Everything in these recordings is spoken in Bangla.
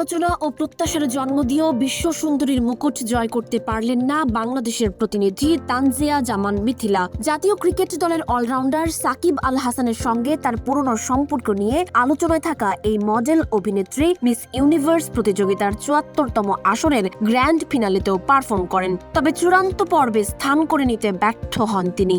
আলোচনা ও প্রত্যাশার জন্ম দিয়েও বিশ্ব সুন্দরীর মুকুট জয় করতে পারলেন না বাংলাদেশের প্রতিনিধি তানজিয়া জামান মিথিলা। জাতীয় ক্রিকেট দলের অলরাউন্ডার সাকিব আল হাসানের সঙ্গে তার পুরনো সম্পর্ক নিয়ে আলোচনায় থাকা এই মডেল অভিনেত্রী মিস ইউনিভার্স প্রতিযোগিতার চুয়াত্তরতম আসরের গ্র্যান্ড ফিনালেতেও পারফর্ম করেন। তবে চূড়ান্ত পর্বে স্থান করে নিতে ব্যর্থ হন তিনি।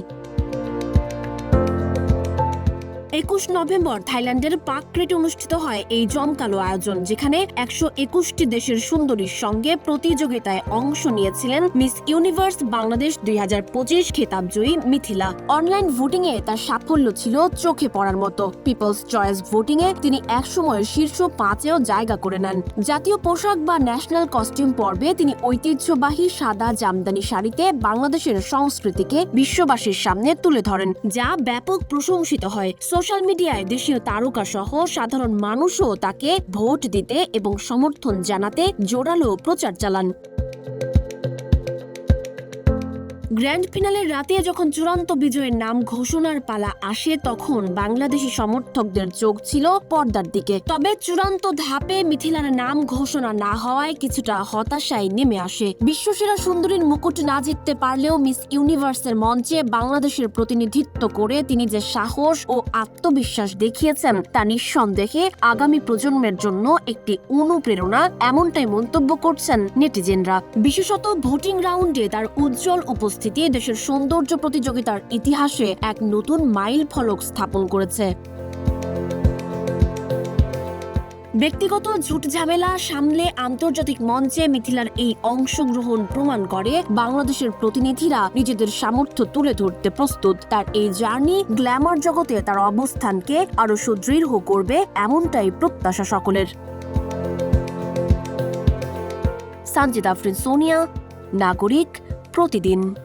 একুশ নভেম্বর থাইল্যান্ডের পাকক্রেটে অনুষ্ঠিত হয় এই জমকালো আয়োজন, যেখানে একশো একুশটি দেশের সুন্দরীর সঙ্গে প্রতিযোগিতায় অংশ নিয়েছিলেন মিস ইউনিভার্স বাংলাদেশ দুই হাজার পঁচিশ খেতাবজয়ী মিথিলা। অনলাইন ভোটিং এ তার সাফল্য ছিল চোখে পড়ার মতো। পিপলস চয়েস ভোটিং এ তিনি একসময় শীর্ষ পাঁচেও জায়গা করে নেন। জাতীয় পোশাক বা ন্যাশনাল কস্টিউম পর্বে তিনি ঐতিহ্যবাহী সাদা জামদানি শাড়িতে বাংলাদেশের সংস্কৃতিকে বিশ্ববাসীর সামনে তুলে ধরেন, যা ব্যাপক প্রশংসিত হয়। মিডিয়ায় দেশীয় তারকা সহ সাধারণ মানুষও তাকে ভোট দিতে এবং সমর্থন জানাতে জোরালো প্রচার চালান। গ্র্যান্ড ফিনালের রাতে যখন চূড়ান্ত বিজয়ের নাম ঘোষণার পালা আসে, তখন বাংলাদেশি সমর্থকদের চোখ ছিল পর্দার দিকে। তবে চূড়ান্ত ধাপে মিথিলার নাম ঘোষণা না হওয়ায় কিছুটা হতাশায় নেমে আসে। বিশ্বসেরা সুন্দরীর মুকুট না জিততে পারলেও মিস ইউনিভার্সের মঞ্চে বাংলাদেশের প্রতিনিধিত্ব করে তিনি যে সাহস ও আত্মবিশ্বাস দেখিয়েছেন, তা নিঃসন্দেহে আগামী প্রজন্মের জন্য একটি অনুপ্রেরণা, এমনটাই মন্তব্য করছেন নেটিজেনরা। বিশেষত ভোটিং রাউন্ডে তার উজ্জ্বল উপস্থিতি দেশের সৌন্দর্য প্রতিযোগিতার ইতিহাসে এক নতুন মাইল ফলক স্থাপন করেছে। ব্যক্তিগত ঝুট ঝামেলা সামলে আন্তর্জাতিক মঞ্চে মিথিলার এই অংশগ্রহণ প্রমাণ করে বাংলাদেশের প্রতিনিধিরা নিজেদের সামর্থ্য তুলে ধরতে প্রস্তুত। তার এই জার্নি গ্ল্যামার জগতে তার অবস্থানকে আরও সুদৃঢ় করবে এমনটাই প্রত্যাশা সকলের। সঞ্জিত আফরিন, সোনিয়া, নাগরিক প্রতিদিন।